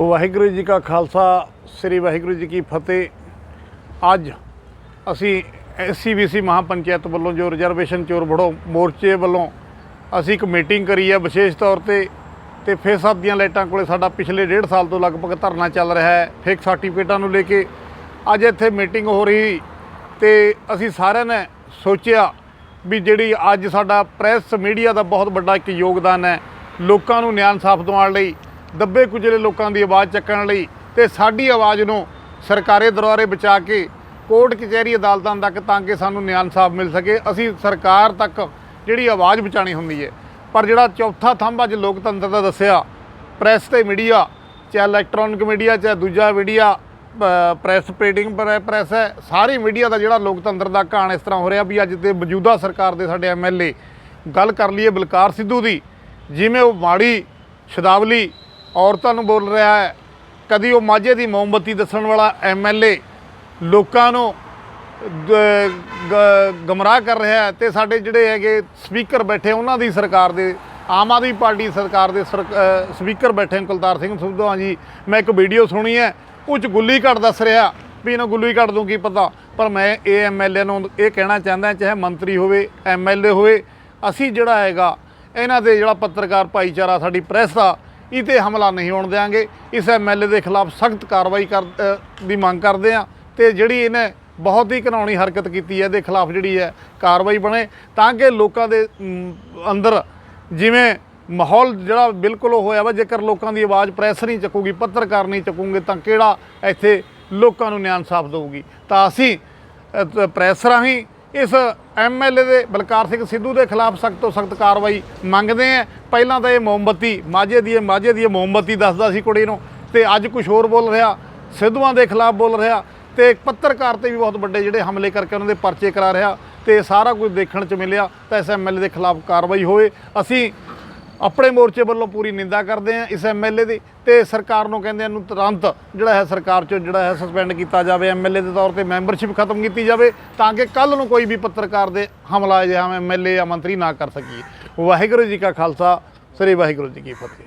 ਵਾਹਿਗੁਰੂ ਜੀ ਕਾ ਖਾਲਸਾ, ਸ੍ਰੀ ਵਾਹਿਗੁਰੂ ਜੀ ਕੀ ਫਤਿਹ। ਅੱਜ ਅਸੀਂ ਐਸਸੀਬੀਸੀ ਮਹਾਪੰਚਾਇਤ ਵੱਲੋਂ ਜੋ ਰਿਜ਼ਰਵੇਸ਼ਨ ਚੋਰ ਬੜੋ ਮੋਰਚੇ ਵੱਲੋਂ ਅਸੀਂ ਇੱਕ ਮੀਟਿੰਗ ਕਰੀ ਹੈ ਵਿਸ਼ੇਸ਼ ਤੌਰ ਤੇ ਤੇ ਸਾਹਿਬ ਦੀਆਂ ਲਾਈਟਾਂ ਕੋਲੇ ਸਾਡਾ ਪਿਛਲੇ ਡੇਢ ਸਾਲ ਤੋਂ ਲਗਭਗ ਧਰਨਾ ਚੱਲ ਰਿਹਾ ਹੈ ਫੇਕ ਸਰਟੀਫਿਕੇਟਾਂ ਨੂੰ ਲੈ ਕੇ ਅੱਜ ਇੱਥੇ ਮੀਟਿੰਗ ਹੋ ਰਹੀ ਤੇ ਅਸੀਂ ਸਾਰਿਆਂ ਨੇ ਸੋਚਿਆ ਵੀ ਜਿਹੜੀ ਅੱਜ ਸਾਡਾ ਪ੍ਰੈਸ ਮੀਡੀਆ ਦਾ ਬਹੁਤ ਵੱਡਾ ਇੱਕ ਯੋਗਦਾਨ ਹੈ, ਲੋਕਾਂ ਨੂੰ ਨਿਆਂ ਇਨਸਾਫ ਦਿਵਾਉਣ ਲਈ ਦੱਬੇ ਕੁਚਲੇ ਲੋਕਾਂ ਦੀ ਆਵਾਜ਼ ਚੱਕਣ ਲਈ ਤੇ ਸਾਡੀ ਆਵਾਜ਼ ਨੂੰ ਸਰਕਾਰੀ ਦਰਬਾਰੇ ਬਚਾ ਕੇ ਕੋਰਟ ਕਚਹਿਰੀ ਅਦਾਲਤਾਂ ਤੱਕ ਤਾਂ ਕਿ ਸਾਨੂੰ ਨਿਆਂ ਇਨਸਾਫ ਮਿਲ ਸਕੇ, ਅਸੀਂ ਸਰਕਾਰ ਤੱਕ ਜਿਹੜੀ ਆਵਾਜ਼ ਪਹੁੰਚਾਉਣੀ ਹੁੰਦੀ ਹੈ ਪਰ ਜਿਹੜਾ ਚੌਥਾ ਥੰਮ ਅੱਜ ਲੋਕਤੰਤਰ ਦਾ ਦੱਸਿਆ, ਪ੍ਰੈਸ ਤੇ ਮੀਡੀਆ, ਚਾਹੇ ਇਲੈਕਟ੍ਰੋਨਿਕ ਮੀਡੀਆ, ਚਾਹੇ ਦੂਜਾ ਮੀਡੀਆ ਪ੍ਰੈਸ ਪ੍ਰਿੰਟਿੰਗ ਪ੍ਰੈਸ ਹੈ, ਸਾਰੀ ਮੀਡੀਆ ਦਾ ਜਿਹੜਾ ਲੋਕਤੰਤਰ ਦਾ ਕਹਾਣ ਇਸ ਤਰ੍ਹਾਂ ਹੋ ਰਿਹਾ ਵੀ ਅੱਜ ਤੇ ਮੌਜੂਦਾ ਸਰਕਾਰ ਦੇ ਸਾਡੇ ਐਮਐਲਏ ਗੱਲ ਕਰ ਲਈਏ ਬਲਕਾਰ ਸਿੱਧੂ ਦੀ, ਜਿਵੇਂ ਉਹ ਮਾੜੀ ਸ਼ਦਾਵਲੀ ਔਰਤਾਂ ਨੂੰ ਬੋਲ ਰਿਹਾ ਹੈ। ਕਦੀ ਉਹ ਮਾਝੇ ਦੀ ਮੋਮਬੱਤੀ ਦੱਸਣ ਵਾਲਾ ਐਮਐਲਏ ਲੋਕਾਂ ਨੂੰ ਗ- ਗਮਰਾਹ ਕਰ ਰਿਹਾ ਹੈ ਤੇ ਸਾਡੇ ਜਿਹੜੇ ਹੈਗੇ ਸਪੀਕਰ ਬੈਠੇ ਉਹਨਾਂ ਦੀ ਸਰਕਾਰ ਦੇ, ਆਮ ਆਦਮੀ ਪਾਰਟੀ ਸਰਕਾਰ ਦੇ ਸਰਕ- ਸਪੀਕਰ ਬੈਠੇ ਕੁਲਤਾਰ ਸਿੰਘ ਸਿੱਧੂਆਂ ਜੀ, ਮੈਂ ਇੱਕ ਵੀਡੀਓ ਸੁਣੀ ਹੈ, ਉਹ 'ਚ ਗੁੱਲੀ ਘੜ ਦੱਸ ਰਿਹਾ, ਵੀ ਇਹਨਾਂ ਗੁੱਲੀ ਘੜ ਦੂੰ ਕੀ ਪਤਾ, ਪਰ ਮੈਂ ਇਹ ਐਮਐਲਏ ਨੂੰ ਇਹ ਕਹਿਣਾ ਚਾਹੁੰਦਾ, ਚਾਹੇ ਮੰਤਰੀ ਹੋਵੇ ਐਮਐਲਏ ਹੋਵੇ, ਅਸੀਂ ਜਿਹੜਾ ਹੈਗਾ, ਇਹਨਾਂ ਦੇ ਜਿਹੜਾ ਪੱਤਰਕਾਰ ਭਾਈਚਾਰਾ, ਸਾਡੀ ਪ੍ਰੈਸ ਦਾ ਇਹ 'ਤੇ ਹਮਲਾ ਨਹੀਂ ਹੋਣ ਦੇਵਾਂਗੇ ਇਸ ਐਮਐਲਏ ਦੇ ਖਿਲਾਫ ਸਖਤ ਕਾਰਵਾਈ ਕਰ ਦੀ ਮੰਗ ਕਰਦੇ ਆ ਤੇ ਜਿਹੜੀ ਇਹਨੇ ਬਹੁਤ ਹੀ ਘਿਨਾਉਣੀ ਹਰਕਤ ਕੀਤੀ ਹੈ ਇਹਦੇ ਖਿਲਾਫ ਜਿਹੜੀ ਹੈ ਕਾਰਵਾਈ ਬਣੇ ਤਾਂ ਕਿ ਲੋਕਾਂ ਦੇ ਅੰਦਰ ਜਿਵੇਂ ਮਾਹੌਲ ਜਿਹੜਾ ਬਿਲਕੁਲ ਉਹ ਹੋਇਆ ਵਾ ਜੇਕਰ ਲੋਕਾਂ ਦੀ ਆਵਾਜ਼ ਪ੍ਰੈਸ ਨਹੀਂ ਚੱਕੂਗੀ ਪੱਤਰਕਾਰ ਨਹੀਂ ਚੱਕੂਗੇ ਤਾਂ ਕਿਹੜਾ ਇੱਥੇ ਲੋਕਾਂ ਨੂੰ ਨਿਆਂ ਇਨਸਾਫ ਦੇਊਗੀ। ਤਾਂ ਅਸੀਂ ਅ, ਪ੍ਰੈਸ ਰਾਹੀਂ ਇਸ ਐਮਐਲਏ ਦੇ ਬਲਕਾਰ ਸਿੰਘ ਸਿੱਧੂ ਦੇ ਖਿਲਾਫ ਸਖਤ ਤੋਂ ਸਖਤ ਕਾਰਵਾਈ ਮੰਗਦੇ ਆ। ਪਹਿਲਾਂ ਤਾਂ ਇਹ ਮੋਮਬੱਤੀ, ਮਾਝੇ ਦੀ ਇਹ ਮਾਝੇ ਦੀ ਇਹ ਮੋਮਬੱਤੀ ਦੱਸਦਾ ਸੀ ਕੁੜੀ ਨੂੰ ਤੇ ਅੱਜ ਕੁਝ ਹੋਰ ਬੋਲ ਰਿਹਾ। ਸਿੱਧੂਆਂ ਦੇ ਖਿਲਾਫ ਬੋਲ ਰਿਹਾ ਤੇ ਪੱਤਰਕਾਰ ਤੇ ਵੀ ਬਹੁਤ ਵੱਡੇ ਜਿਹੜੇ ਹਮਲੇ ਕਰਕੇ ਉਹਨਾਂ ਦੇ ਪਰਚੇ ਕਰਾ ਰਿਹਾ ਤੇ ਸਾਰਾ ਕੁਝ ਦੇਖਣ ਚ ਮਿਲਿਆ ਤਾਂ ਇਸ ਐਮਐਲਏ ਦੇ ਖਿਲਾਫ ਕਾਰਵਾਈ ਹੋਵੇ। ਅਸੀਂ ਆਪਣੇ ਮੋਰਚੇ ਵੱਲੋਂ ਪੂਰੀ ਨਿੰਦਾ ਕਰਦੇ ਹਾਂ ਇਸ ਐਮਐਲਏ ਦੀ ਤੇ ਸਰਕਾਰ ਨੂੰ ਕਹਿੰਦੇ ਇਹਨੂੰ ਤੁਰੰਤ ਜਿਹੜਾ ਹੈ ਸਰਕਾਰ ਚੋਂ ਜਿਹੜਾ ਹੈ ਸਸਪੈਂਡ ਕੀਤਾ ਜਾਵੇ ਐਮਐਲਏ ਦੇ ਤੌਰ ਤੇ ਮੈਂਬਰਸ਼ਿਪ ਖਤਮ ਕੀਤੀ ਜਾਵੇ ਤਾਂ ਕਿ ਕੱਲ ਨੂੰ ਕੋਈ ਵੀ ਪੱਤਰਕਾਰ ਦੇ ਹਮਲਾ ਜਾਂ ਐਮਐਲਏ ਜਾਂ ਮੰਤਰੀ ਨਾ ਕਰ ਸਕੀਏ। ਵਾਹਿਗੁਰੂ ਜੀ ਕਾ ਖਾਲਸਾ, ਸ੍ਰੀ ਵਾਹਿਗੁਰੂ ਜੀ ਕੀ ਫਤਿਹ।